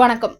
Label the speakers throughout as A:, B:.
A: வணக்கம்.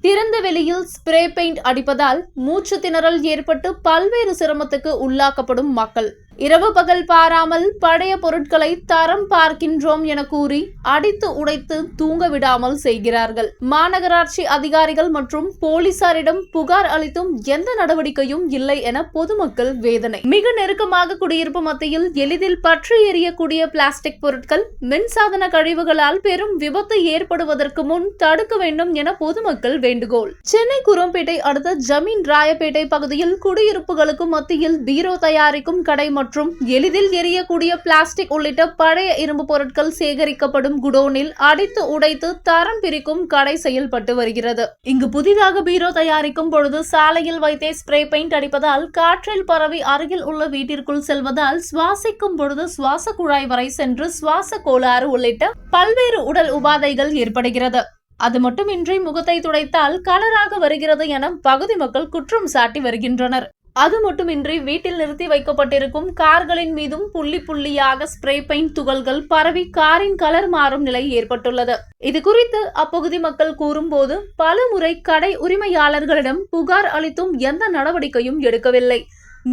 A: திறந்த வெளியில் ஸ்ப்ரே பெயிண்ட் அடிப்பதால் மூச்சு திணறல் ஏற்பட்டு பல்வேறு சிரமத்துக்கு உள்ளாக்கப்படும் மக்கள். இரவு பகல் பாராமல் பழைய பொருட்களை தரம் பார்க்கின்றோம் என கூறி அடித்து உடைத்து தூங்க விடாமல் செய்கிறார்கள். மாநகராட்சி அதிகாரிகள் மற்றும் போலீசாரிடம் புகார் அளித்தும் எந்த நடவடிக்கையும் இல்லை என பொதுமக்கள் வேதனை. மிக நெருக்கமாக குடியிருப்பு மத்தியில் எளிதில் பற்றி எரியக்கூடிய பிளாஸ்டிக் பொருட்கள் மின்சாதன கழிவுகளால் பெரும் விபத்து ஏற்படுவதற்கு முன் தடுக்க வேண்டும் என பொதுமக்கள் வேண்டுகோள். சென்னை குரம்பேட்டை அடுத்த ஜமீன் ராயப்பேட்டை பகுதியில் குடியிருப்புகளுக்கு மத்தியில் பீரோ தயாரிக்கும் கடை மற்றும் எளிதில் எரியக்கூடிய பிளாஸ்டிக் உள்ளிட்ட பழைய இரும்பு பொருட்கள் சேகரிக்கப்படும் குடோனில் அடித்து உடைத்து தரம் பிரிக்கும் கடை செயல்பட்டு வருகிறது. இங்கு புதிதாக பீரோ தயாரிக்கும் பொழுது சாலையில் வைத்தே ஸ்ப்ரே பெயிண்ட் அடிப்பதால் காற்றில் பரவி அருகில் உள்ள வீட்டிற்குள் செல்வதால் சுவாசிக்கும் பொழுது சுவாச குழாய் வரை சென்று சுவாச கோளாறு உள்ளிட்ட பல்வேறு உடல் உபாதைகள் ஏற்படுகிறது. அது மட்டுமின்றி முகத்தை துடைத்தால் கலராக வருகிறது என பகுதி மக்கள் குற்றம் சாட்டி வருகின்றனர். அது மட்டுமின்றி வீட்டில் நிறுத்தி வைக்கப்பட்டிருக்கும் கார்களின் மீதும் புள்ளி புள்ளியாக ஸ்ப்ரே பெயிண்ட் துகள்கள் பரவி காரின் கலர் மாறும் நிலை ஏற்பட்டுள்ளது. இது குறித்து அப்பகுதி மக்கள் கூறும்போது பலமுறை கடை உரிமையாளர்களிடம் புகார் அளித்தும் எந்த நடவடிக்கையும் எடுக்கவில்லை.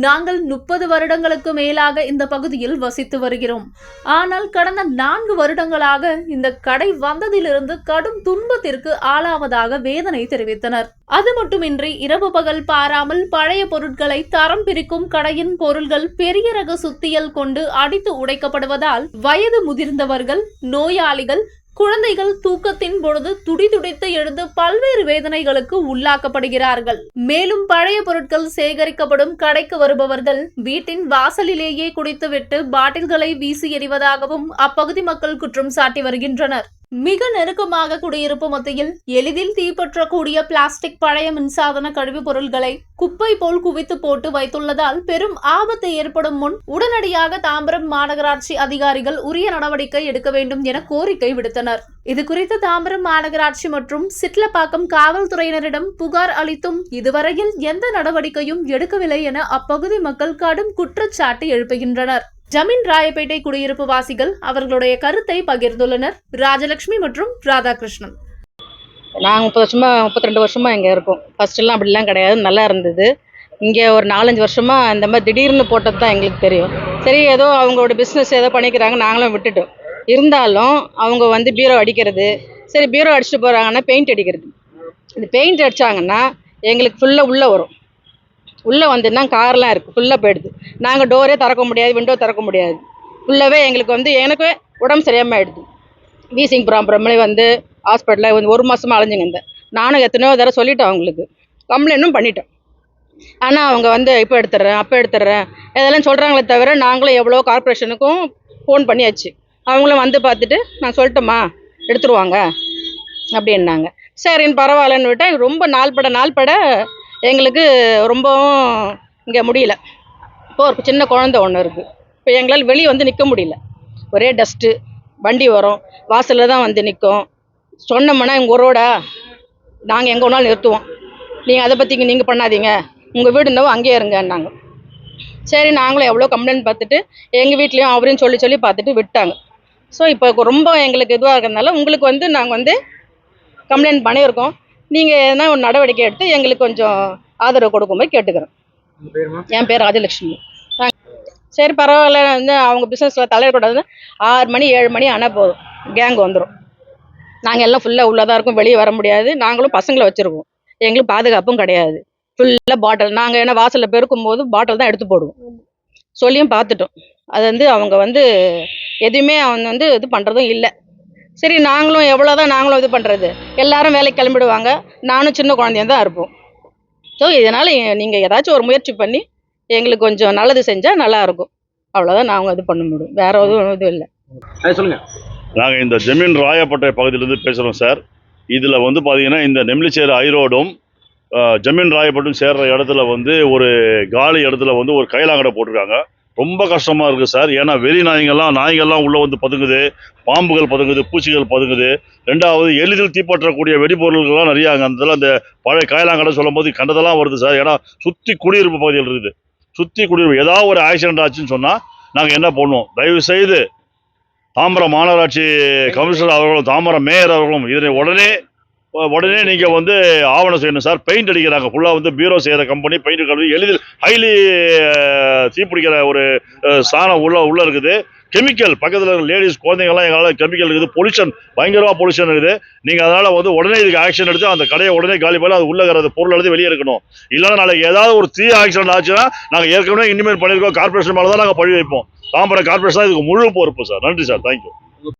A: நாங்கள் முப்பது வருடங்களுக்கு மேலாக இந்த பகுதியில் வசித்து வருகிறோம். ஆனால் கடந்த நான்கு வருடங்களாக இந்த கடை வந்ததிலிருந்து கடும் துன்பத்திற்கு ஆளாவதாக வேதனை தெரிவித்தனர். அது மட்டுமின்றி இரவு பகல் பாராமல் பழைய பொருட்களை தரம் பிரிக்கும் கடையின் பொருள்கள் பெரிய ரக சுத்தியல் கொண்டு அடித்து உடைக்கப்படுவதால் வயது முதிர்ந்தவர்கள் நோயாளிகள் குழந்தைகள் தூக்கத்தின் பொழுது துடிதுடித்து எழுந்து பல்வேறு வேதனைகளுக்கு உள்ளாக்கப்படுகிறார்கள். மேலும் பழைய பொருட்கள் சேகரிக்கப்படும் கடைக்கு வருபவர்கள் வீட்டின் வாசலிலேயே குடித்துவிட்டு பாட்டில்களை வீசி எறிவதாகவும் அப்பகுதி மக்கள் குற்றம் சாட்டி வருகின்றனர். மிக நெருக்கமாக குடியிருப்பு மத்தியில் எளிதில் தீப்பற்றக்கூடிய பிளாஸ்டிக் பழைய மின்சாதன கழிவுப் பொருட்களை குப்பை போல் குவித்து போட்டு வைத்துள்ளதால் பெரும் ஆபத்து ஏற்படும் முன் உடனடியாக தாம்பரம் மாநகராட்சி அதிகாரிகள் உரிய நடவடிக்கை எடுக்க வேண்டும் என கோரிக்கை விடுத்தனர். இது குறித்து தாம்பரம் மாநகராட்சி மற்றும் சிட்லப்பாக்கம் காவல்துறையினரிடம் புகார் அளித்தும் இதுவரையில் எந்த நடவடிக்கையும் எடுக்கவில்லை என அப்பகுதி மக்கள் கடும் குற்றச்சாட்டு எழுப்புகின்றனர். ஜமீன் ராயப்பேட்டை குடியிருப்பு வாசிகள் அவர்களுடைய கருத்தை பகிர்ந்துள்ளனர். ராஜலட்சுமி மற்றும் ராதாகிருஷ்ணன்.
B: நாங்கள் முப்பது வருஷமாக முப்பத்தி ரெண்டு வருஷமா இங்கே இருக்கோம். ஃபர்ஸ்ட்லாம் அப்படிலாம் கிடையாது. நல்லா இருந்தது. இங்கே ஒரு நாலஞ்சு வருஷமாக இந்த மாதிரி திடீர்னு போட்டது தான் எங்களுக்கு தெரியும். சரி ஏதோ அவங்களோட பிஸ்னஸ் ஏதோ பண்ணிக்கிறாங்க. நாங்களும் விட்டுட்டோம். இருந்தாலும் அவங்க வந்து பீரோ அடிக்கிறது. சரி பீரோ அடிச்சுட்டு போகிறாங்கன்னா பெயிண்ட் அடிக்கிறது. இந்த பெயிண்ட் அடித்தாங்கன்னா எங்களுக்கு ஃபுல்லாக உள்ளே வரும். உள்ளே வந்துன்னா கார்லாம் இருக்குது ஃபுல்லாக போயிடுது. நாங்கள் டோரே திறக்க முடியாது விண்டோ திறக்க முடியாது. ஃபுல்லாகவே எங்களுக்கு வந்து எனக்கு உடம்பு சரியாமல் ஆயிடுது வீசிங் ப்ராப்ளம்லேயே வந்து ஹாஸ்பிட்டலில் வந்து ஒரு மாதமாக அலைஞ்சுங்க இந்த நானும் எத்தனையோ தடவை சொல்லிட்டோம் அவங்களுக்கு. கம்ப்ளைண்ட்டும் பண்ணிட்டேன் ஆனால் அவங்க வந்து இப்போ எடுத்துடுறேன் அப்போ எடுத்துடுறேன். இதெல்லாம் சொல்கிறாங்களே தவிர நாங்களும் எவ்வளோ கார்ப்பரேஷனுக்கும் ஃபோன் பண்ணியாச்சு. அவங்களும் வந்து பார்த்துட்டு நான் சொல்லட்டுமா? எடுத்துருவாங்க அப்படின்னாங்க. சரின்னு பரவாயில்லன்னு விட்டால் ரொம்ப நாள்பட நாள்பட எங்களுக்கு ரொம்பவும் இங்கே முடியல. இப்போ ஒரு சின்ன குழந்தை ஒன்று இருக்குது இப்போ எங்களால் வெளியே வந்து நிற்க முடியல. ஒரே டஸ்ட்டு வண்டி வரும். வாசலில் தான் வந்து நிற்கும் சொன்னோம்னா எங்கள் உரோடா நாங்கள் எங்கே வேணாலும் நிறுத்துவோம். நீங்கள் அதை பற்றி நீங்கள் பண்ணாதீங்க. உங்கள் வீடு என்னவோ அங்கேயே இருங்கன்னாங்க. சரி நாங்களும் எவ்வளோ கம்ப்ளைண்ட் பார்த்துட்டு எங்கள் வீட்லேயும் அவரையும் சொல்லி சொல்லி பார்த்துட்டு விட்டாங்க. ஸோ இப்போ ரொம்ப எங்களுக்கு இதுவாக இருக்கிறதுனால உங்களுக்கு வந்து நாங்கள் வந்து கம்ப்ளைண்ட் பண்ணியிருக்கோம். நீங்கள் எதனா ஒரு நடவடிக்கை எடுத்து எங்களுக்கு கொஞ்சம் ஆதரவு கொடுக்கும்போது கேட்டுக்கிறோம். என் பேர் ராஜலட்சுமி. சரி பரவாயில்ல. வந்து அவங்க பிஸ்னஸில் தலையிடக்கூடாதுன்னு ஆறு மணி ஏழு மணி ஆனால் போதும். கேங் வந்துடும் நாங்கள் எல்லாம் ஃபுல்லாக உள்ளே தான் இருக்கோம். வெளியே வர முடியாது. நாங்களும் பசங்களை வச்சுருக்கோம். எங்களுக்கு பாதுகாப்பும் கிடையாது. ஃபுல்லாக பாட்டில் நாங்கள் ஏன்னா வாசலில் பெருக்கும் போது பாட்டில் தான் எடுத்து போடுவோம். சொல்லியும் பார்த்துட்டோம். அது வந்து அவங்க வந்து எதுவுமே அவங்க வந்து இது பண்ணுறதும் இல்லை. சரி நாங்களும் எவ்வளோ தான் நாங்களும் இது பண்ணுறது எல்லாரும் வேலைக்கு கிளம்பிடுவாங்க. நானும் சின்ன குழந்தையா தான் இருப்போம். ஸோ இதனால் நீங்கள் ஏதாச்சும் ஒரு முயற்சி பண்ணி எங்களுக்கு கொஞ்சம் நல்லது செஞ்சால் நல்லாயிருக்கும் அவ்வளோதான் நாங்கள் இது பண்ண முடியும். வேறு எதுவும் இதுவும் இல்லை.
C: அது சொல்லுங்க.
D: நாங்கள் இந்த ஜமீன் ராயப்பட்டை பகுதியிலேருந்து பேசுகிறோம் சார். இதில் வந்து பார்த்தீங்கன்னா இந்த நெம்லிச்சேரி ஐரோடும் ஜமீன் ராயப்பட்டும் சேர்ற இடத்துல வந்து ஒரு காலி இடத்துல வந்து ஒரு கைலாங்கடை போட்டிருக்காங்க. ரொம்ப கஷ்டமாக இருக்குது சார். ஏன்னா வெறி நாய்ங்கள்லாம் நாய்கள்லாம் உள்ளே வந்து பதுங்குது. பாம்புகள் பதுங்குது பூச்சிகள் பதுங்குது. ரெண்டாவது எளிதில் தீப்பற்றக்கூடிய வெடிபொருள்கள்லாம் நிறையா அங்கே அந்த அந்த பழைய காயலாங்கடை சொல்லும் போது கண்டதெல்லாம் வருது சார். ஏன்னா சுற்றி குடியிருப்பு பகுதியில் இருக்குது. சுற்றி குடியிருப்பு ஏதாவது ஒரு ஆக்சிடென்ட் ஆச்சுன்னு சொன்னால் நாங்கள் என்ன பண்ணுவோம்? தயவு செய்து தாம்பரம் மாநகராட்சி கமிஷனர் அவர்களும் தாம்பரம் மேயர் அவர்களும் இதனை உடனே உடனே நீங்கள் வந்து ஆவணம் செய்யணும் சார். பெயிண்ட் அடிக்கிறாங்க. ஃபுல்லாக வந்து பீரோ செய்கிற கம்பெனி பெயிண்ட் கம்பெனி எளிதில் ஹைலி தீப்பிடிக்கிற ஒரு சாணம் உள்ள உள்ளே இருக்குது. கெமிக்கல் பக்கத்தில் இருக்கிற லேடிஸ் குழந்தைங்கலாம் எங்களால் கெமிக்கல் இருக்குது. பொல்யூஷன் பயங்கரமாக பொல்யூஷன் இருக்குது. நீங்கள் அதனால் வந்து உடனே இதுக்கு ஆக்ஷன் எடுத்து அந்த கடையை உடனே காலி பண்ணி அது உள்ளே இருக்கிற பொருள் எடுத்து வெளியே இருக்கணும் இல்லைன்னா நாளைக்கு ஏதாவது ஒரு தீ ஆக்சிடென்ட் ஆச்சுன்னா நாங்கள் ஏற்கனவே இனிமேல் பண்ணியிருக்கோம். கார்பரேஷன் மேலே தான் நாங்கள் பழி வைப்போம். தாம்பரம் கார்பரேஷன் தான் இதுக்கு முழு பொறுப்பு சார். நன்றி சார். தேங்க்யூ